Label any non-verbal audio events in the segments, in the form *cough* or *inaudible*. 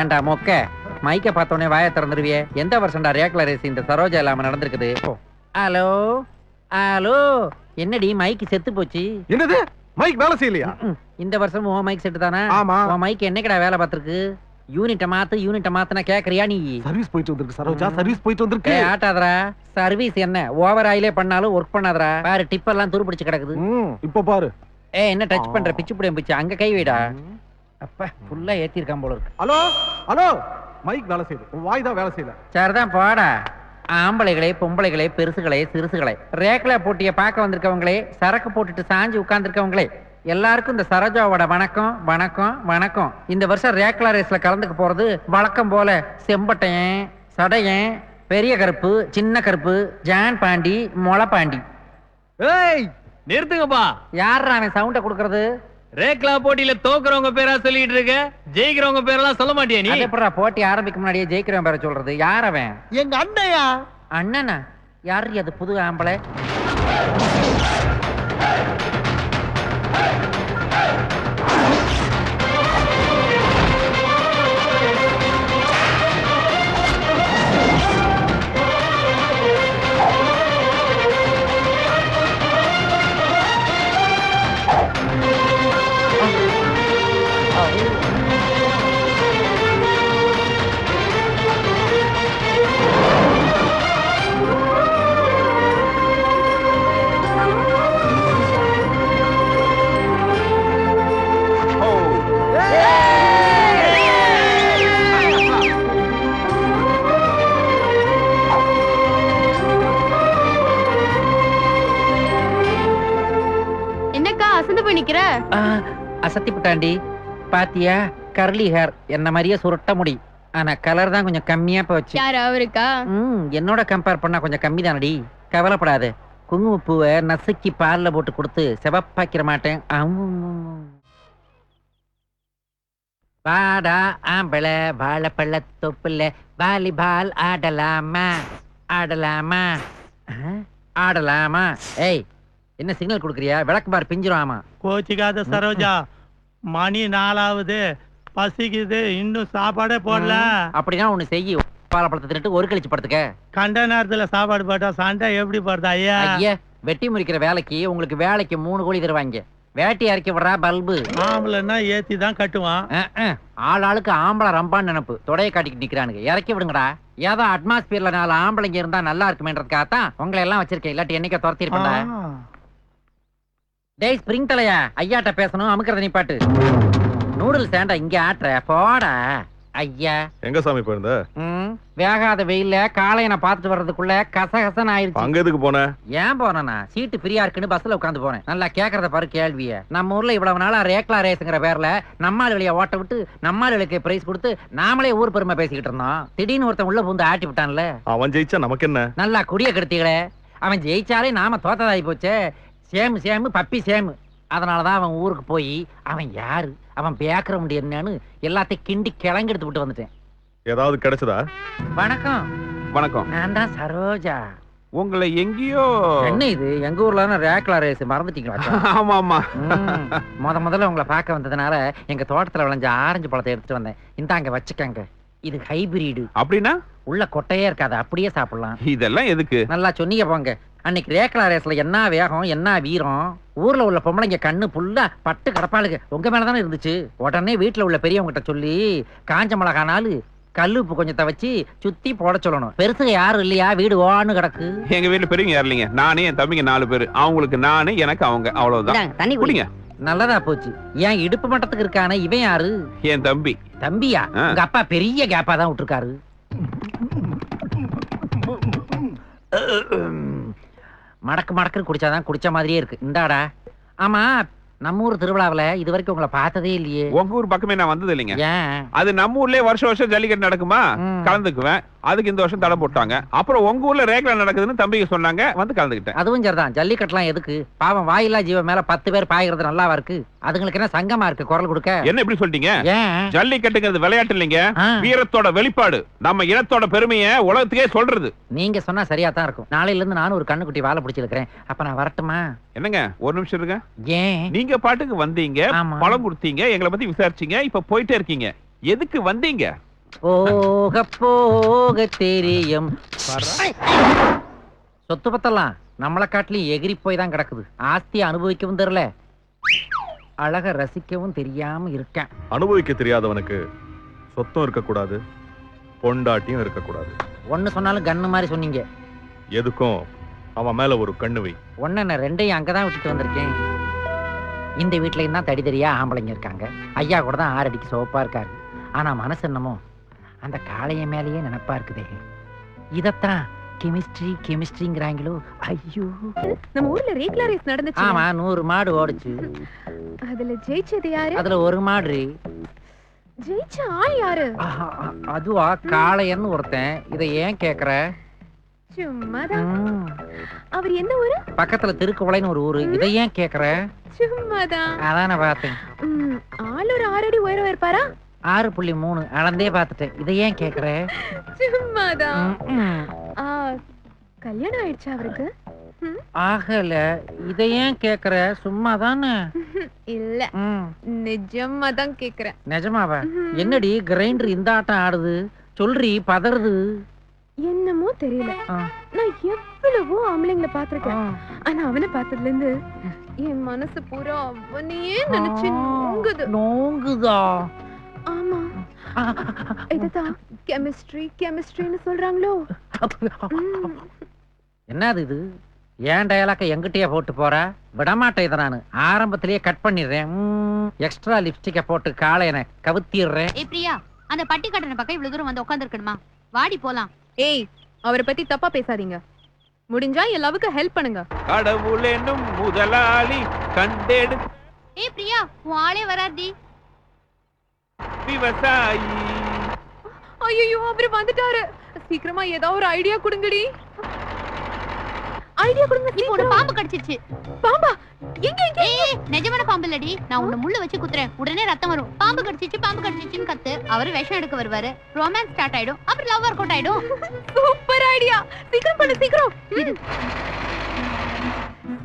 ஏன்டா மொக்க. மைக்க பார்த்தோன்னே வாயை திறந்துருவியே. எந்த வருஷம்டா ரேக்ல ரேஸ் இந்த சரோஜா இல்லாம நடந்திருக்குது? ஹலோ? ஹலோ? என்னடி மைக்கு செத்து போச்சு? என்னது? மைக் வேலை செய்யலையா. இந்த வருஷம் உன் மைக் செட்டு தானே? ஆமா. உன் மைக் என்னைக்கடா வேலை பார்த்திருக்கு? யூனிட்ட மாத்து யூனிட்ட மாத்துனா கேக்குறியா நீ? சர்வீஸ் போயிட்டு வந்திருக்கு சரோஜா. சர்வீஸ் போயிட்டு வந்திருக்கு. ஏய், ஆட்டாதடா. சர்வீஸ் என்ன? ஓவர் ஆயிலே பண்ணாலும் ஒர்க் பண்ணாதடா. பாரு டிப் எல்லாம் துருப்பிடிச்சு கிடக்குது. இப்ப பாரு. ஏ என்ன டச் பண்ற? பிச்சு புடியம் பிச்சு. அங்க கை வைடா. அப்பா ஃபுல்லா ஏத்திருக்கான் போல இருக்கு. ஹலோ? ஹலோ? மைக் வேலை செய்யுது. உன் வாய் தான் வேலை செய்யல. சரிதான் போடா. ஆம்பளைகளே பொம்பளைகளே பெருசுகளே சிறுசுகளே. ரேக்ல போட்டிய பார்க்க வந்திருக்கவங்களே சரக்கு போட்டுட்டு சாஞ்சு உட்கார்ந்திருக்கவங்களே எல்லாருக்கும் இந்த சரோஜாவோட வணக்கம் வணக்கம் வணக்கம். இந்த வருஷம் ரேக்லா ரேஸ்ல கலந்துக்க போறது வழக்கம் போல செம்பட்டையன் சடையன் பெரிய கருப்பு சின்ன கருப்பு ஜான் பாண்டி மொள பாண்டி. ஏய் நிறுத்துங்கப்பா. யார் அவன் சவுண்ட கொடுக்கறது? ரேக்லா போட்டியில தோக்குறவங்க பேரா சொல்லிட்டு இருக்க? ஜெயிக்கிறவங்க பேரெல்லாம் சொல்ல மாட்டியா நீ? அது எப்படிடா போட்டி ஆரம்பிக்க முன்னாடியே ஜெயிக்கிறவன் பேர சொல்றது? யார் அவன்? எங்க அண்டையா அண்ணனா? யார் அது புது ஆம்பளை? அசத்தி புட்டாண்டி பாத்தியா கர்லி ஹேர் என்ன மாதிரியே சுருட்ட முடி. ஆனா கலர் தான் கொஞ்சம் கம்மியா போச்சு யாரு அவருக்கா? ம் என்னோட கம்பேர் பண்ணா கொஞ்சம் கம்மி தானடி கவலைப்படாத குங்குமப்பூவை நசுக்கி பால்ல போட்டு கொடுத்து செவப்பாக்கிற மாட்டேன். வாடா ஆம்பளை வாழைப்பழ தொப்புல வாலிபால் ஆடலாமா? ஆடலாமா? ஆடலாமா? ஏய் என்ன சிக்னல் கொடுக்குறியா? விளக்கு பார் பிஞ்சிரும் ஆமா. கோச்சிக்காத சரோஜா. மணி நாலாவது. பசிக்குது. இன்னும் சாப்பாடே போடல. அப்படின்னா ஒண்ணு செய்யி வாழைப்பழத்தை தின்னுட்டு ஒரு கழிச்சு படுத்துக்க. கண்ட நேரத்துல சாப்பாடு போட்டா சண்டை எப்படி போடுது ஐயா? ஐயா வெட்டி முறிக்கிற வேலைக்கு உங்களுக்கு வேலைக்கு மூணு கோழி தருவாங்க. வேட்டி இறக்கி விடுறா பல்பு. ஆம்பளைன்னா ஏத்தி தான் கட்டுவான். ஆள் ஆளுக்கு ஆம்பளை ரம்பான்னு நினைப்பு. தொடைய காட்டிக்கிட்டு நிக்கிறானுங்க. இறக்கி விடுங்கடா. ஏதோ அட்மாஸ்பியர்ல நாலு ஆம்பளைங்க இருந்தா நல்லா இருக்குமேன்றதுக்காகத்தான் உங்களை எல்லாம் வச்சிருக்கேன். இல்லாட்டி என்னைக்க துரத்தி இருப்பேன்டா ஆ. டேய் ஸ்பிரிங் தலையா? ஐயாட்ட பேசணும் அமுக்கிறத நீ பாட்டு. நூடுல்ஸ் ஏன்டா இங்க ஆட்டுற போடா. ஐயா. எங்க சாமி போயிருந்த? வேகாத வெயில்ல காலையை நான் பார்த்துட்டு வர்றதுக்குள்ள கசகசன்னு ஆயிருச்சு. அங்க எதுக்கு போன? ஏன் போனேன்னா சீட்டு ஃப்ரீயா இருக்குன்னு பஸ்ல உட்காந்து போனேன். நல்லா கேக்குறத பாரு கேள்விய. நம்ம ஊர்ல இவ்வளவு நாளா ரேக்லா ரேஸ்ங்கிற பேர்ல நம்மால் வெளிய ஓட்ட விட்டு நம்மாளுக்கு பிரைஸ் கொடுத்து நாமளே ஊர் பெருமை பேசிக்கிட்டு இருந்தோம் திடீர்னு ஒருத்தன் உள்ள பூந்து ஆட்டி விட்டான்ல. அவன் ஜெயிச்சா நமக்கு என்ன நல்லா குடிய கெடுத்தீங்களே. அவன் ஜெயிச்சாலே நாம தோத்ததாகி போச்சே. Shame shame puppy shame. அதனாலதான் அவன் ஊருக்கு போய் அவன் யாரு? அவன் பேக்ரவுண்ட் என்னன்னு எல்லாத்தையும் கிண்டி கிளங்கெடுத்து விட்டு வந்துட்டேன். ஏதாவது கிடைச்சதா? வணக்கம். வணக்கம். நான் தான் சரோஜா. உங்களை எங்கேயோ என்ன இது? எங்க ஊர்ல தானே ரேக்லா ரேஸ்? மறந்துட்டீங்களா? *laughs* ஆமா ஆமா. முத முதல்ல உங்களை பார்க்க வந்ததுனால எங்க தோட்டத்துல விளைஞ்ச ஆரஞ்சு பழத்தை எடுத்துட்டு வந்தேன். இந்தாங்க வச்சுக்கங்க. இது ஹைபிரிடு அப்படின்னா? உள்ள கொட்டையே இருக்காது அப்படியே சாப்பிடலாம். இதெல்லாம் எதுக்கு? நல்லா சொன்னீங்க போங்க. அன்னைக்கு ரேக்லா ரேஸ்ல என்ன வேகம் என்ன வீரம்? ஊர்ல உள்ள பொம்பளைங்க கண்ணு புல்லா பட்டு கடப்பாளுங்க. உங்க மேல தானே இருந்துச்சு? உடனே வீட்டுல உள்ள பெரியவங்க சொல்லி காஞ்ச மிளகா நாலு கல்லுப்பு கொஞ்சத்தை வச்சு சுத்தி போட சொல்லணும். பெருசுக யாரும் இல்லையா? வீடு ஓன்னு கிடக்கு. எங்க வீட்டுல பெரியவங்க யாரும் இல்லைங்க. நானே என் தம்பிங்க நாலு பேரு. அவங்களுக்கு நானு எனக்கு அவங்க. அவ்வளவுதான். தண்ணி குடிங்க. நல்லதா போச்சு. ஏன் இடுப்பு மட்டத்துக்கு இருக்கானே? இவன் யாரு? என் தம்பி. தம்பியா? ஆ. உங்க அப்பா பெரிய கேப்பா தான் விட்டுருக்காரு. மடக்கு மடக்குன்னு குடிச்சாதான் குடிச்ச மாதிரியே இருக்கு. இந்தாடா. ஆமா நம்ம ஊர் திருவிழாவுல இது வரைக்கும் உங்களை பார்த்ததே இல்லையே. உங்க ஊர் பக்கமே நான் வந்தது இல்லைங்க. ஏன்? அது நம்ம ஊர்லயே வருஷம் வருஷம் ஜல்லிக்கட்டு நடக்குமா? ம். கலந்துக்குவேன். அதுக்கு இந்த வருஷம் தடை போட்டாங்க. அப்புறம் உங்க ஊர்ல ரேக்லா நடக்குதுன்னு தம்பிக்கு சொன்னாங்க. வந்து கலந்துக்கிட்டேன். அதுவும் சரிதான். ஜல்லிக்கட்டுலாம் எதுக்கு? பாவம் வாயில்லா ஜீவன் மேல பத்து பேர் பாய்கிறது நல்லாவா இருக்கு? அதுங்களுக்கு என்ன சங்கமா இருக்கு குரல் கொடுக்க? என்ன இப்படி சொல்லிட்டீங்க? ஜல்லிக்கட்டுங்கிறது விளையாட்டு இல்லைங்க. வீரத்தோட வெளிப்பாடு. நம்ம இனத்தோட பெருமையை உலகத்துக்கே சொல்றது. நீங்க சொன்னா சரியா தான் இருக்கும். நாளையில இருந்து நானும் ஒரு கண்ணுக்குட்டி வாழை பிடிச்சிருக்கிறேன். அப்ப நான் வரட்டுமா? என்னங்க? ஒரு நிமிஷம் இருங்க. ஏன்? நீங்க பாட்டுக்கு வந்தீங்க பழம் கொடுத்தீங்க எங்களை பத்தி விசாரிச்சீங்க இப்ப போயிட்டே இருக்கீங்க. எதுக்கு வந்தீங்க? போக போக தெரியும். சொத்து பத்தலாம் நம்மளை காட்டிலும் எகிரி போய் தான் கிடக்குது. ஆஸ்தியை அனுபவிக்கவும் தெரியல. அழக ரசிக்கவும் தெரியாம இருக்கேன். அனுபவிக்க தெரியாதவனுக்கு சொத்தம் இருக்கக்கூடாது பொண்டாட்டியும் இருக்கக்கூடாது. ஒன்னு சொன்னாலும் கன்னு மாதிரி சொன்னீங்க. எதுக்கும்? அவன் மேல ஒரு கண்ணு வை. ஒன்னு ரெண்டையும் அங்கதான் விட்டுட்டு வந்திருக்கேன். இந்த வீட்லயும் தான் தடி தடியா ஆம்பளைங்க இருக்காங்க. ஐயா கூட தான் ஆறடிக்கு சோப்பா இருக்காரு. ஆனா மனசு என்னமோ அந்த காளைய மேலேயே நினைப்பா இருக்குதே. இதத்தான் கெமிஸ்ட்ரி கெமிஸ்ட்ரிங்கிறாங்களோ. ஐயோ. நம்ம ஊர்ல ரேக்லா ரேஸ் நடந்துச்சு. ஆமா நூறு மாடு ஓடுச்சு. அதுல ஜெயிச்சது யாரு? அதுல ஒரு மாடு. ஜெயிச்ச ஆள் யாரு? அதுவா? காளையன்னு ஒருத்தன். இதை ஏன் கேக்குற? சும்மாதான். அவர் எந்த ஊரு? பக்கத்துல திருக்குவளைன்னு ஒரு ஊரு. இதை ஏன் கேக்குற? சும்மாதான். அதான் பார்த்தேன். ஆள் ஒரு ஆறடி உயரம் இருப்பாரா? ஆறு புள்ளி மூணு அளந்தே பார்த்துட்டேன். இதை ஏன் கேக்குற? சும்மாதான். ஆ, கல்யாணம் ஆயிடுச்சா அவருக்கு? ஆகல. இதை ஏன் கேக்குற? சும்மா தானே *laughs* இல்ல. ம், நிஜமா தான் கேக்குறேன். நிஜமாவா? என்னடி கிரைண்டர் இந்த ஆட்டம் ஆடுது? சொல்றி பதறுது? என்னமோ தெரியல. ஆ. நான் எவ்வளவோ ஆம்பளைங்களை பாத்திருக்கேன் ஆ. ஆனா அவனை பார்த்ததுல இருந்து என் மனசு பூரா அவனையே நினைச்சு நோங்குது. நோங்குதா? ஆமா. இதுதான் கெமிஸ்ட்ரி கெமிஸ்ட்ரின்னு சொல்றாங்களோ. என்னது இது? ஏன் டயலாக்க எங்கிட்டயே போட்டு போற? விடமாட்டேன் இதை நான். ஆரம்பத்திலேயே கட் பண்ணிடுறேன். எக்ஸ்ட்ரா லிப்ஸ்டிக்கை போட்டு காளையனை கவுத்திடுறேன். ஏ பிரியா அந்த பட்டி கட்டண பக்கம் இவ்வளவு தூரம் வந்து உட்காந்துருக்கணுமா வாடி போலாம். ஏய் அவரை பத்தி தப்பா பேசாதீங்க. முடிஞ்சா என் லவ்வுக்கு ஹெல்ப் பண்ணுங்க. கடவுள் என்னும் முதலாளி கண்டெடு ஏ பிரியா உன் ஆளே வராதி விவசாயி ஐயோ அவர் வந்துட்டாரு. சீக்கிரமா ஏதாவது ஒரு ஐடியா கொடுங்கடி. ஐடியா கொடுங்க இப்போ. பாம்பு கடிச்சிருச்சு. பாம்பா? எங்க எங்க? ஏய் நிஜமான பாம்பு இல்லடி. நான் உன்னை முள்ள வச்சு குத்துறேன். உடனே ரத்தம் வரும். பாம்பு கடிச்சிச்சு பாம்பு கடிச்சிச்சுன்னு கத்து. அவரு விஷம் எடுக்க வருவாரு. ரொமான்ஸ் ஸ்டார்ட் ஆயிடும். அப்புறம் லவ் ஒர்க் அவுட் ஆயிடும். சூப்பர் ஐடியா சீக்கிரம் பண்ணு சீக்கிரம்.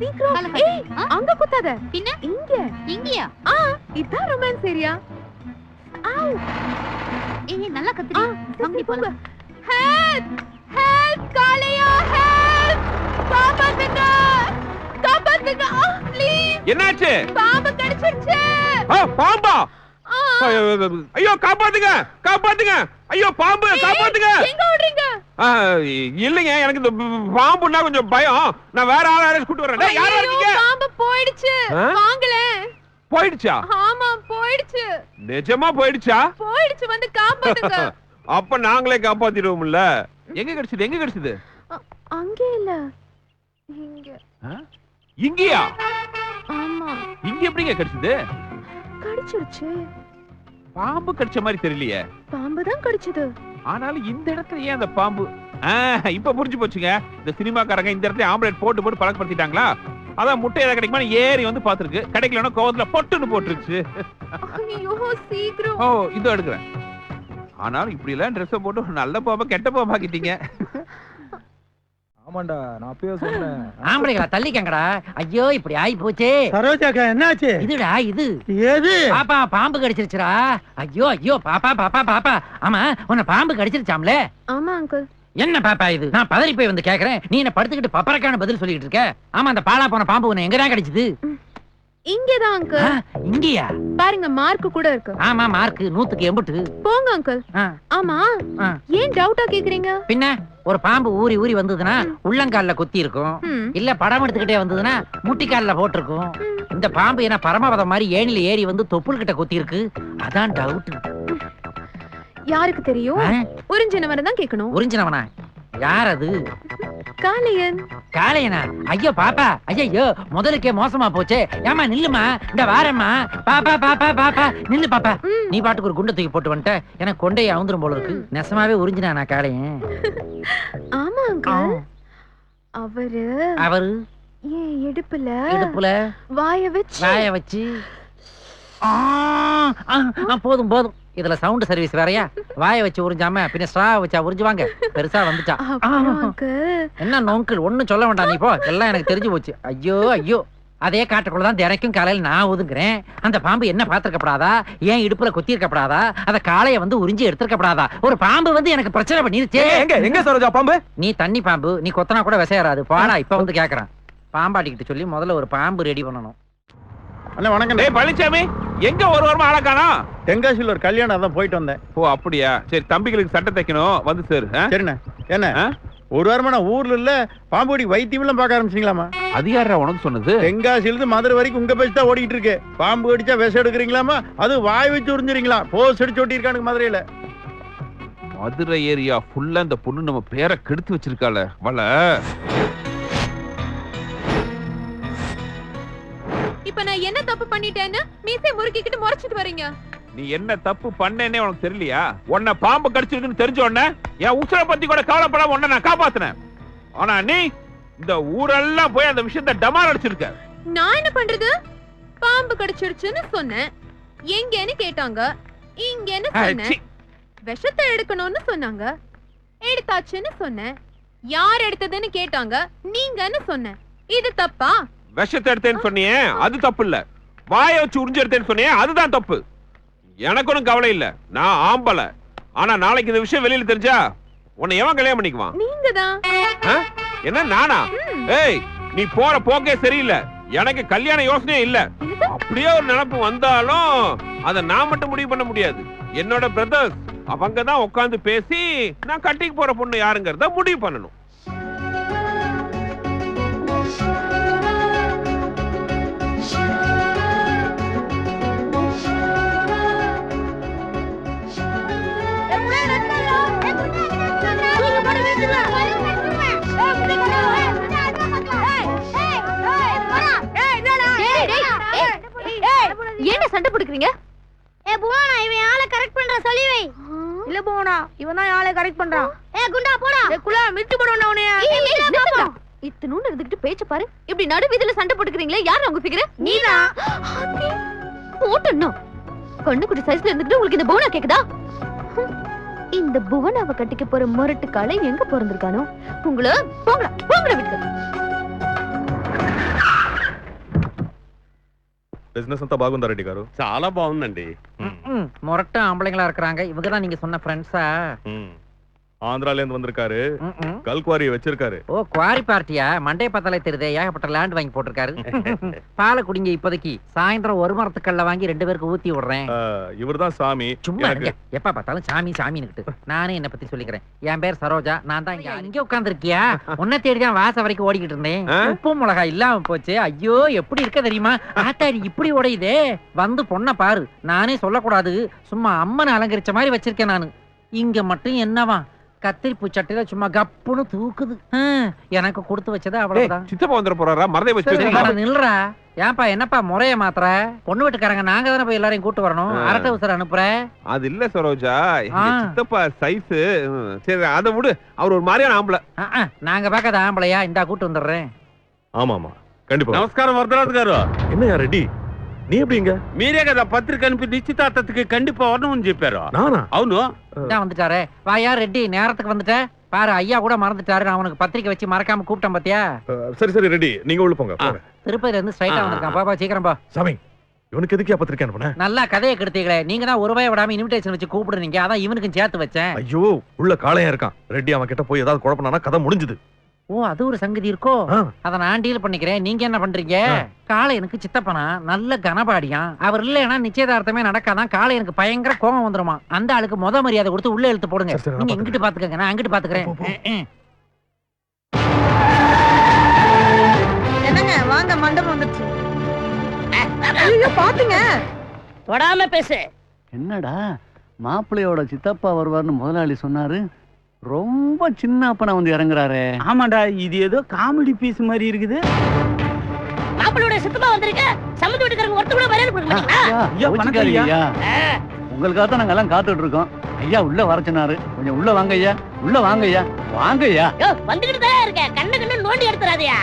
சீக்கிரம். ஏய்? அங்க குத்தாத. பின்ன? இங்க. இங்கயா? ஆ இதான் ரொமான்ஸ் ஏரியா ஏய் நல்லா கத்துடி. வாங்கடி போலாம். ஹெல்ப் ஹெல்ப் காளையா ஹெல்ப் காப்பாத்துங்க காப்பாத்துங்க ப்ளீஸ் என்னாச்சு? பாம்பு கடிச்சிருச்சு. ஆ, பாம்பா? ஐயோ, காப்பாத்துங்க காப்பாத்துங்க. ஐயோ பாம்பு காப்பாத்துங்க. எங்க ஓடுறீங்க ஆ, இல்லைங்க எனக்கு இந்த பாம்புன்னா கொஞ்சம் பயம். நான் வேற ஆள் யாரையும் கூட்டு வரேன். டேய், யாரா இருக்கீங்க பாம்பு போயிடுச்சு? வாங்களே போயிடுச்சா? போயிடுச்சு. நிஜமா போயிடுச்சா? போயிடுச்சு வந்து காப்பாத்துங்க. *laughs* அப்ப நாங்களே காப்பாத்திடுவோம்ல. எங்க கிடைச்சது? எங்க கிடைச்சது? அங்கே இல்ல. இங்க. இங்கயா? ஆமா. இங்க எப்படிங்க கிடைச்சது? கடிச்சிருச்சு பாம்பு கடிச்ச மாதிரி தெரியலையே. பாம்பு தான் கடிச்சது. ஆனாலும் இந்த இடத்துல ஏன் அந்த பாம்பு? ஆ, இப்ப புரிஞ்சு போச்சுங்க. இந்த சினிமாக்காரங்க இந்த இடத்துல ஆம்பளேட் போட்டு போட்டு பழக்கப்படுத்திட்டாங்களா? அதான் முட்டை எதாவது கிடைக்குமா? ஏறி வந்து பாத்துருக்கு கிடைக்கலன்னா கோவத்துல பொட்டுன்னு போட்டுருச்சு. சீக்கிரம். ஓ இதோ எடுக்கிறேன். ஆனாலும் இப்படி எல்லாம் ட்ரெஸ் போட்டு நல்ல பாப்பா கெட்ட பாப்பா கிட்டீங்க ஆமாண்டா நான் அப்பயே சொன்னேன். ஆம்பளைங்களா தள்ளிக்கங்கடா. ஐயோ இப்படி ஆயி போச்சே சரோஜாக்கா என்னாச்சு? இதுடா இது. எது? பாப்பா பாம்பு கடிச்சிருச்சுடா. ஐயோ ஐயோ பாப்பா பாப்பா பாப்பா. ஆமா உன்னை பாம்பு கடிச்சிருச்சாம்ல? ஆமா அங்கிள் என்ன பாப்பா இது? நான் பதறி போய் வந்து கேக்குறேன். நீ என்ன படுத்துக்கிட்டு பப்பரக்கான பதில் சொல்லிட்டு இருக்க? ஆமா அந்த பாலா போன பாம்பு உன்னை எங்கதான் கடிச்சது? இங்கதான் அங்கிள் இங்கயா? பாருங்க மார்க் கூட இருக்கு. ஆமா மார்க் நூத்துக்கு எம்புட்டு. போங்க அங்கிள் ஆமா. ஏன் டவுட்டா கேக்குறீங்க? பின்ன ஒரு பாம்பு ஊறி ஊறி வந்ததுன்னா உள்ளங்கால்ல கொத்தி இருக்கும். இல்ல படம் எடுத்துக்கிட்டே வந்ததுன்னா முட்டிக்கால்ல போட்டிருக்கும். இந்த பாம்பு என்ன பரமபதம் மாதிரி ஏணில ஏறி வந்து தொப்புள் கிட்ட கொத்தி இருக்கு அதான் டவுட் யாருக்கு தெரியும்? உறிஞ்சினவரை தான் கேட்கணும். உறிஞ்சினவனா? யார் அது காளையன். காளையனா? ஐயோ பாப்பா. ஐயோ முதலுக்கே மோசமா போச்சே. ஏமா நில்லுமா. இந்த வாரம்மா. பாப்பா பாப்பா பாப்பா. நில்லு பாப்பா. நீ பாட்டுக்கு ஒரு குண்டை தூக்கி போட்டு வந்துட்ட. எனக்கு கொண்டையை அவுந்துரும் போல இருக்கு. நெசமாவே உறிஞ்சினா காளையன்? ஆமா அங்கிள். அவரு அவரு? ஏன் இடுப்புல இடுப்புல? வாய வச்சு. வாய வச்சு. போதும் போதும். இதுல சவுண்ட் சர்வீஸ் வேறயா? வாய வச்சு உறிஞ்சாம பின்ன ஸ்ட்ரா வச்சா உறிஞ்சுவாங்க. பெருசா வந்துச்சா என்ன நோங்கிள் ஒண்ணும் சொல்ல வேண்டாம் நீ போ. எல்லாம் எனக்கு தெரிஞ்சு போச்சு. ஐயோ ஐயோ. அதே காட்டுக்குள்ள தான் தினைக்கும் காலையில நான் ஒதுங்குறேன். அந்த பாம்பு என்ன பார்த்திருக்கப்படாதா? ஏன் இடுப்புல கொத்தி இருக்கப்படாதா அத காளைய வந்து உறிஞ்சி எடுத்திருக்கப்படாதா? ஒரு பாம்பு வந்து எனக்கு பிரச்சனை பண்ணிருச்சே. எங்க எங்க சரோஜா பாம்பு? நீ தண்ணி பாம்பு நீ கொத்தனா கூட விசையறாது. பாடா இப்ப வந்து கேக்குறேன். பாம்பாட்டிக்கிட்டு சொல்லி முதல்ல ஒரு பாம்பு ரெடி பண்ணணும். அண்ணா வணக்கம் டேய் பழனிசாமி எங்க ஒரு வாரமா ஆளக்கானா தென்காசியில் ஒரு கல்யாணம் அதான் போயிட்டு வந்தேன். ஓ அப்படியா? சரி தம்பிகளுக்கு சட்டை தைக்கணும். வந்து சார் சரிண்ணே. என்ன? ஒரு வாரமா நான் ஊர்ல இல்ல பாம்புடி வைத்தியம் எல்லாம் பார்க்க ஆரம்பிச்சிங்களாமா அது யாரா உனக்கு சொன்னது? தென்காசியில இருந்து மதுரை வரைக்கும் உங்க பேச்சு தான் ஓடிட்டு இருக்கு. பாம்பு அடிச்சா விஷம் எடுக்கிறீங்களாமா அது வாய் வச்சு உறிஞ்சிரீங்களா போஸ் அடிச்சு ஓட்டியிருக்கானுங்க மதுரையில. மதுரை ஏரியா ஃபுல்லா இந்த பொண்ணு நம்ம பேரை கெடுத்து வச்சிருக்காள வள. இப்ப நான் என்ன தப்பு பண்ணிட்டேன்னு மீசை முறுக்கிக்கிட்டு முறைச்சிட்டு வரீங்க? நீ என்ன தப்பு பண்ணேனே உனக்கு தெரியலையா? உன்னை பாம்பு கடிச்சிருக்குன்னு தெரிஞ்ச உடனே என் உசுரை பத்தி கூட கவலைப்படாம உன்னை நான் காப்பாத்தினேன். ஆனா நீ இந்த ஊரெல்லாம் போய் அந்த விஷயத்த டமார் அடிச்சிருக்க. நான் என்ன பண்றது? பாம்பு கடிச்சிருச்சுன்னு சொன்னேன். எங்கன்னு கேட்டாங்க. இங்கன்னு சொன்னேன். விஷத்தை எடுக்கணும்னு சொன்னாங்க. எடுத்தாச்சுன்னு சொன்னேன். யார் எடுத்ததுன்னு கேட்டாங்க. நீங்கன்னு சொன்னேன். இது தப்பா? விஷத்தை எடுத்தேன்னு சொன்னியே அது தப்பு இல்ல வாயை வச்சு உறிஞ்சு எடுத்தேன்னு சொன்னியே அதுதான் தப்பு. எனக்கு ஒன்றும் கவலை இல்ல. நான் ஆம்பளை. ஆனா நாளைக்கு இந்த விஷயம் வெளியில தெரிஞ்சா உன்னை எவன் கல்யாணம் பண்ணிக்குவான்? நீங்க தான்? என்ன நானா? ஏய் நீ போற போக்கே சரியில்லை. எனக்கு கல்யாண யோசனையே இல்ல. அப்படியே ஒரு நினைப்பு வந்தாலும் அத நான் மட்டும் முடிவு பண்ண முடியாது. என்னோட பிரதர்ஸ் அவங்க தான் உட்கார்ந்து பேசி நான் கட்டிக்கு போற பொண்ணு யாருங்கிறத முடிவு பண்ணணும். போட்டுக்கிறீங்க ஏ புவனா இவன் ஆளை கரெக்ட் பண்ற சொல்லி வை. இல்ல புவனா இவன் தான் ஆளை கரெக்ட் பண்றான் ஏ குண்டா போடா. ஏ குலா மிச்சு போடுவா உனைய இத்தனூண்டு இருந்துகிட்டு பேச்ச பாரு. இப்படி நடு வீதியில சண்டை போட்டுக்கிறீங்களே யார் உங்க ஃபிகர் நீதான் போட்டணும் கண்ணுக்குட்டி சைஸ்ல இருந்துட்டு உங்களுக்கு இந்த புவனா கேக்குதா. இந்த புவனாவை கட்டிக்க போற முரட்டு காலை எங்க பிறந்திருக்கானோ? உங்களை போங்கடா போங்கடா வீட்டுக்கு. బిజినెస్ అంతా బాగుందా రెడ్డి గారు చాలా బాగుందండి ம், முரட்டு ஆம்பளைங்களா இருக்கிறாங்க இவங்க தான் நீங்க சொன்ன ஃப்ரெண்ட்ஸா ம். ஆந்திரால இருந்து வந்திருக்காரு ம் கல்குவாரியை வச்சிருக்காரு. ஓ குவாரி பார்ட்டியா? மண்டே பத்தலை தெரியுதே ஏகப்பட்ட லேண்ட் வாங்கி போட்டிருக்காரு. *laughs* பாலை குடிங்க இப்போதைக்கு. சாயந்தரம் ஒரு மரத்துக்கல்ல வாங்கி ரெண்டு பேருக்கு ஊத்தி விடுறேன். இவர்தான் சாமி. சும்மா எப்ப பார்த்தாலும் சாமி சாமின்னுக்கிட்டு. நானே என்ன பத்தி சொல்லிக்கிறேன். என் பேர் சரோஜா. நான் தான் இங்க இங்க உட்கார்ந்திருக்கியா? உன்னை தேடி தான் வாச வரைக்கும் ஓடிக்கிட்டு இருந்தேன்? உப்பு மிளகா இல்லாம போச்சு. ஐயோ எப்படி இருக்க தெரியுமா? ஆத்தாடி இப்படி உடையுதே வந்து பொண்ணை பாரு. நானே சொல்லக்கூடாது. சும்மா அம்மனை அலங்கரிச்ச மாதிரி வச்சிருக்கேன் நானு. இங்க மட்டும் என்னவா? கத்திரிப்பூ சட்டையில சும்மா கப்புனு தூக்குது. எனக்கு கொடுத்து வச்சதா அவ்வளவுதான். சித்தப்பா வந்துட போறாரா? மறந்தே வச்சு நில்றா. ஏன்பா என்னப்பா முறைய மாத்திர பொண்ணு வீட்டுக்காரங்க நாங்க தானே போய் எல்லாரையும் கூட்டு வரணும். அரட்டை உசர அனுப்புற? அது இல்ல சரோஜா. சித்தப்பா சைஸ் சரி அதை விடு. அவர் ஒரு மாதிரியான ஆம்பளை. நாங்க பார்க்காத ஆம்பளையா? இந்தா கூட்டு வந்துடுறேன். ஆமா ஆமா கண்டிப்பா. நமஸ்காரம் வரதராஜ் காரு. என்ன ரெடி? நீ எப்படி இங்க మీరే కదా పత్రిక కనిపి నిశ్చితార్థతకి కండిపా வரணும்னு చెప్పారు நானா అవును இதான் வந்துட்டாரே வாயா ரெட்டி நேரத்துக்கு வந்துட்ட பாரு ஐயா கூட மறந்துட்டாரு நான் உனக்கு பத்திரிக்கை வச்சு மறக்காம கூப்பிட்டேன் பாத்தியா அஹ், சரி சரி ரெடி நீங்க உள்ள போங்க போங்க. திருப்பதில இருந்து ஸ்ட்ரைட்டா ஆ. வந்திருக்கான் பாப்பா சீக்கிரம் பா சாமி இவனுக்கு எதுக்கு பத்திரிக்கை அனுப்புன நல்லா கதையை கெடுத்தீங்களே நீங்க தான் ஒரு ரூபாய் விடாம இன்விடேஷன் வச்சு கூப்பிடுறீங்க அதான் இவனுக்கும் சேர்த்து வச்சேன் ஐயோ உள்ள காளையா இருக்கான் ரெட்டி அவன் கிட்ட போய் ஏதாவது குழப்பனானா கதை முடிஞ்சது ஓ அது ஒரு சங்கதி இருக்கோ. அத நான் டீல் பண்ணிக்கிறேன். நீங்க என்ன பண்றீங்க. காளை எனக்கு சித்தப்பனா? நல்ல கனபாடியா? அவர் இல்லைன்னா நிச்சயதார்த்தமே நடக்காதான். காளை எனக்கு பயங்கர கோபம் வந்துருமா? அந்த ஆளுக்கு முத மரியாதை கொடுத்து உள்ள இழுத்து போடுங்க. நீங்க இங்கிட்டு பாத்துக்கங்க நான் அங்கிட்டு பாத்துக்கிறேன். என்னங்க? வாங்க மண்டபம் வந்துருச்சு. ஐயோ பாத்துங்க. தொடாம பேசு. என்னடா? மாப்பிள்ளையோட சித்தப்பா வருவார்னு முதலாளி சொன்னாரு. ரொம்ப சின்ன அப்பனா வந்து இறங்குறாரு. ஆமாடா இது ஏதோ காமெடி பீஸ் மாதிரி இருக்குது. மாப்பிள்ளையோட சித்தப்பா வந்திருக்க. சம்மந்த வீட்டுக்காரங்க ஒருத்தர் கூட மரியாதை கொடுக்க மாட்டீங்களா? ஐயா, வணக்கம் ஐயா. உங்களுக்காக தான் நாங்க எல்லாம் காத்துட்டு இருக்கோம் ஐயா உள்ள வர சொன்னாரு. கொஞ்சம் உள்ள வாங்க ஐயா. உள்ள வாங்க ஐயா. வாங்க ஐயா. வந்துகிட்டு தான் இருக்க கண்ணு கண்ணு நோண்டி எடுத்துறாதயா?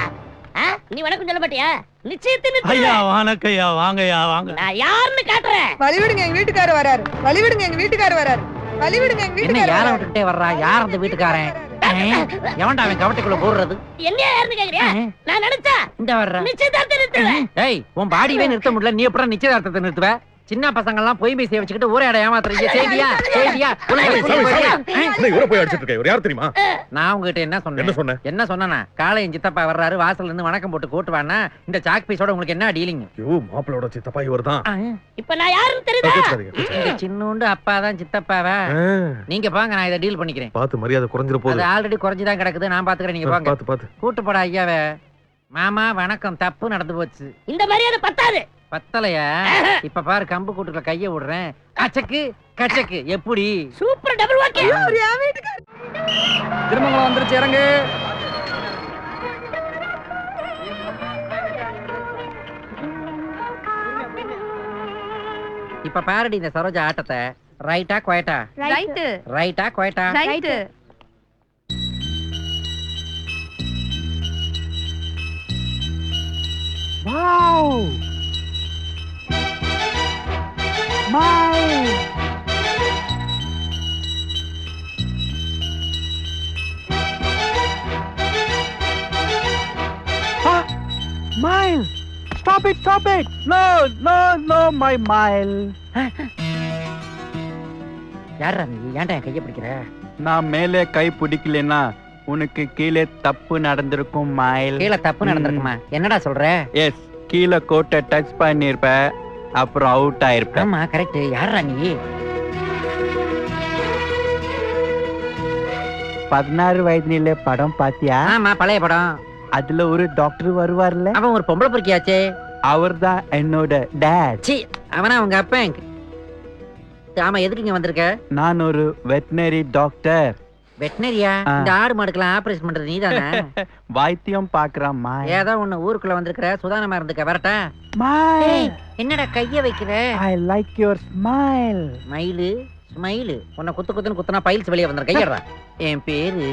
நீ வணக்கம் சொல்ல மாட்டியா? நிச்சயத்து ஐயா வணக்கம்யா வாங்கய்யா வாங்க நான் யாருன்னு காட்டுறேன். வழி விடுங்க எங்க வீட்டுக்காரர் வராரு. வழி விடுங்க எங்க வீட்டுக்காரர் வராரு. வழி விடுங்க எங்க என்ன வீட்டுக்காரர் யார வராரு. விட்டுட்டே வர்றா? யார் அந்த வீட்டுக்காரன்? எவன்டா அவன் கவட்டைக்குள்ள போடுறது? என்ன யாருன்னு கேக்குறியா? நான் நினைச்சா இந்த வர்ற. நிச்சயதார்த்தம் நிறுத்துவேன். ஏய் உன் பாடியவே நிறுத்த முடியல. நீ எப்படா நிச்சயதார்த்தத்தை நிறுத்துவ? சின்ன பசங்க எல்லாம் பொய் மீசைய வச்சுக்கிட்டு ஊரே அட ஏமாத்துறீங்க. செய்தியா? செய்தியா? இவரை போய் அடிச்சிட்டு இருக்க யார் தெரியுமா? நான் உங்ககிட்ட என்ன சொன்னேன்? என்ன சொன்ன? என்ன சொன்னா காளையன் சித்தப்பா வர்றாரு வாசல்ல இருந்து வணக்கம் போட்டு கூட்டுவானா இந்த சாக் பீஸோட உங்களுக்கு என்ன டீலிங்? ஐயோ மாப்பிளோட சித்தப்பா இவர் தான். இப்ப நான் யாருன்னு தெரியுதா? இந்த சின்னூண்டு அப்பா தான் சித்தப்பாவா? நீங்க போங்க நான் இதை டீல் பண்ணிக்கிறேன். பார்த்து மரியாதை குறைஞ்சிட அது போகுது ஆல்ரெடி குறைஞ்சுதான் கிடக்குது நான் பாத்துக்கிறேன் நீங்க போங்க. பார்த்து பார்த்து. கூட்டு போடா ஐயாவே. மாமா வணக்கம் தப்பு நடந்து போச்சு. இந்த மரியாதை பத்தாது. பத்தலையா? இப்ப பாரு கம்பு கூட்டுக்குள்ள கைய விடுறேன். கச்சக்கு கச்சக்கு. எப்படி? சூப்பர் டபுள் வாக்கி திருமங்கலம் வந்துருச்சு இறங்கு. இப்ப பாருடி இந்த சரோஜா ஆட்டத்தை. ரைட்டா குவைட்டா ரைட்டு ரைட்டா குவைட்டா right Mile! Stop it, stop it! No, no, no, my mile. யாரா நீ? ஏன்டா என் கைய பிடிக்கிற? நான் மேலே கை பிடிக்கலனா உனக்கு கீழே தப்பு நடந்திருக்கும் மயில் கீழே தப்பு நடந்திருக்குமா? என்னடா சொல்ற? எஸ் கீழே கோட்டை டச் பண்ணிருப்ப அப்புறம் அவுட் ஆயிருப்ப ஆமா கரெக்ட் யாரா நீ? பதினாறு வயதுல படம் பாத்தியா? ஆமா பழைய படம். அதுல ஒரு டாக்டர் வருவார்ல? அவன் ஒரு பொம்பளை பொறுக்கியாச்சே. அவர்தான் என்னோட டேட் சி அவனா அவங்க அப்பன் ஆமா எதுக்கு இங்க வந்திருக்க? நான் ஒரு வெட்டினரி டாக்டர் வெட்டினரியா. இந்த ஆடு மாடுக்கெல்லாம் ஆபரேஷன் பண்றது நீதானே? *laughs* வைத்தியம் பாக்குறான் மாய் ஏதோ ஒண்ணு ஊருக்குள்ள வந்திருக்கிற சுதானமா இருந்துக்க வரட்டா? மாய் என்னடா கைய வைக்கிற? ஐ லைக் யுவர் ஸ்மைல் மயிலு ஸ்மைலு. உன்னை குத்து குத்துன்னு குத்துனா பைல்ஸ் வெளியே வந்துடும் கையடுறா என் பேரு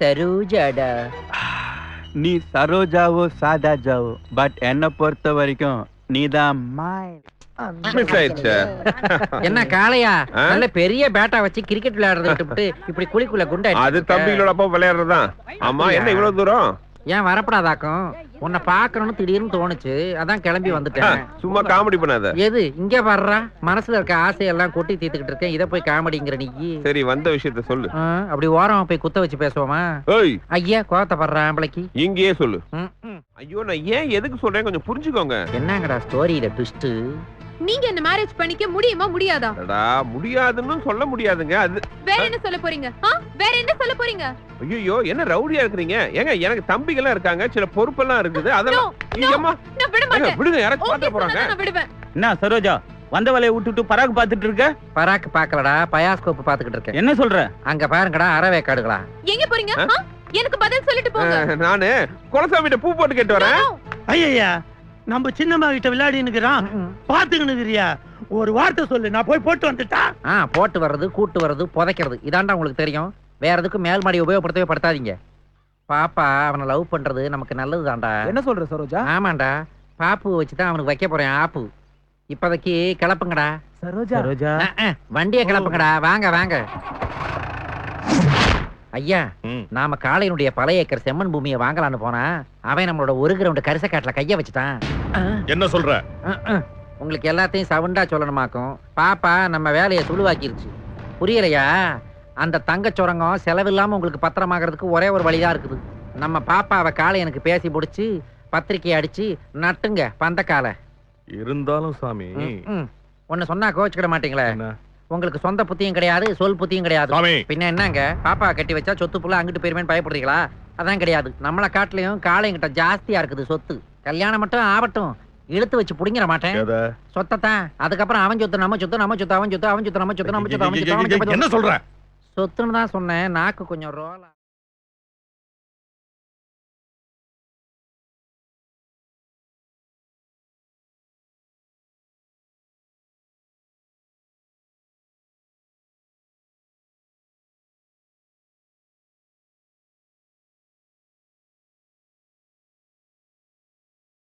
சரோஜாடா. *sighs* நீ சரோஜாவோ சாதாஜாவோ. பட் என்ன பொறுத்த வரைக்கும் நீதான் மாய் மிஸ் ஆயிடுச்சு என்ன காளையா? நல்ல பெரிய பேட்டா வச்சு கிரிக்கெட் விளையாடுறத விட்டுவிட்டு இப்படி குழிக்குள்ள குண்டா அது தம்பிகளோட அப்பா விளையாடுறதுதான். ஆமா என்ன இவ்வளவு தூரம்? ஏன் வரப்படாதாக்கும்? உன்னை பார்க்கணும்னு திடீர்னு தோணுச்சு. அதான் கிளம்பி வந்துட்டேன். சும்மா காமெடி பண்ணாத. எது இங்க வர்றா? மனசுல இருக்க ஆசையெல்லாம் கொட்டி தீர்த்துக்கிட்டு இருக்கேன். இதை போய் காமெடிங்கிற நீ. சரி வந்த விஷயத்த சொல்லு. அப்படி ஓரமா போய் குத்த வச்சு பேசுவோமா? ஏய். ஐயா கோவத்தைப்படுற ஆம்பளைக்கு. இங்கேயே சொல்லு. ஐயோ நான் ஏன் எதுக்கு சொல்றேன் கொஞ்சம் புரிஞ்சுக்கோங்க. என்னங்கடா ஸ்டோரியில ட்விஸ்ட் நீங்க என்ன மேரேஜ் பண்ணிக்க முடியுமா முடியாதா? அடடா முடியாதுன்னு சொல்ல முடியாதுங்க. அது வேற என்ன சொல்ல போறீங்க? ஆ? வேற என்ன சொல்ல போறீங்க? ஐயோ என்ன ரவுடியா இருக்கிறீங்க? ஏங்க எனக்கு தம்பிகள்லாம் இருக்காங்க சில பொறுப்பெல்லாம் இருக்குது அதெல்லாம் No, ஏம்மா, நான் விட ஏங்க, மாட்டேன். விடுங்க யாராச்சும் ஓகே பாத்துட்டு போறாங்க. சொன்னா நான் விடுவேன். என்ன சரோஜா வந்த வேலையை விட்டுட்டு பராக்கு பாத்துட்டு இருக்க? பராக்கு பாக்கலடா பயாஸ்கோப் பாத்துக்கிட்டு இருக்கேன். என்ன சொல்ற? அங்க பாருங்கடா அறவேக்காடுகளா எங்க போறீங்க? ஆ? எனக்கு பதில் சொல்லிட்டு போங்க. அஹ், நானு குலசாமிட்ட பூ போட்டு கேட்டு வரேன். ஐயா நம்ம சின்னம்மா கிட்ட விளையாடினுக்குறான் பாத்துக்கினுக்குறியா ஒரு வார்த்தை சொல்லு. நான் போய் போட்டு வந்துட்டா? ஆ போட்டு வர்றது கூட்டு வர்றது புதைக்கிறது. இதாண்டா உங்களுக்கு தெரியும். வேற எதுக்கும் மேல் மாடி உபயோகப்படுத்தவே படுத்தாதீங்க. பாப்பா அவனை லவ் பண்றது நமக்கு நல்லதுதான்டா. என்ன சொல்ற சரோஜா? ஆமாண்டா. பாப்பு வச்சு தான் அவனுக்கு வைக்க போறேன் ஆப்பு. இப்போதைக்கு கிளப்புங்கடா. சரோஜா. சரோஜா. வண்டியை கிளப்புங்கடா. வாங்க வாங்க. ஐயா. நாம காளையனுடைய பழைய ஏக்கர் செம்மண் பூமியை வாங்கலாம்னு போனா அவன் நம்மளோட ஒரு கிரவுண்ட் கரிச காட்டுல கைய வச்சுட்டான். என்ன சொல்ற. உங்களுக்கு எல்லாத்தையும் சவுண்டா சொல்லணுமாக்கும். பாப்பா நம்ம வேலையை சுழுவாக்கிருச்சு. புரியலையா? அந்த தங்கச் சுரங்கம் செலவில்லாம உங்களுக்கு பத்திரமாகிறதுக்கு ஒரே ஒரு வழிதான் இருக்குது. நம்ம பாப்பாவை காளையனுக்கு பேசி முடிச்சு பத்திரிக்கை அடிச்சு நட்டுங்க பந்தக்கால. இருந்தாலும் சாமி. ஒன்னு சொன்னா கோச்சுக்கிட மாட்டீங்களே? உங்களுக்கு சொந்த புத்தியும் கிடையாது சொல் புத்தியும் கிடையாது. பின்ன என்னங்க? பாப்பா கட்டி வச்சா சொத்து புள்ள அங்கிட்டு போயிருமேன்னு பயப்படுறீங்களா? அதான் கிடையாது. நம்மள காட்டுலயும் காளையங்கிட்ட ஜாஸ்தியா இருக்குது சொத்து. கல்யாணம் மட்டும் ஆகட்டும். இழுத்து வச்சு புடிங்கிற மாட்டேன். எத? சொத்தை தான் அதுக்கப்புறம் அவன் சொத்து நம்ம சொத்து நம்ம சொத்து அவன் சொத்து அவன் சொத்து நம்ம சொத்து நம்ம சொத்து அவன் சொத்து அவன் சொத்து. என்ன சொல்ற? சொத்துன்னு தான் சொன்னேன். நாக்கு கொஞ்சம் ரோலா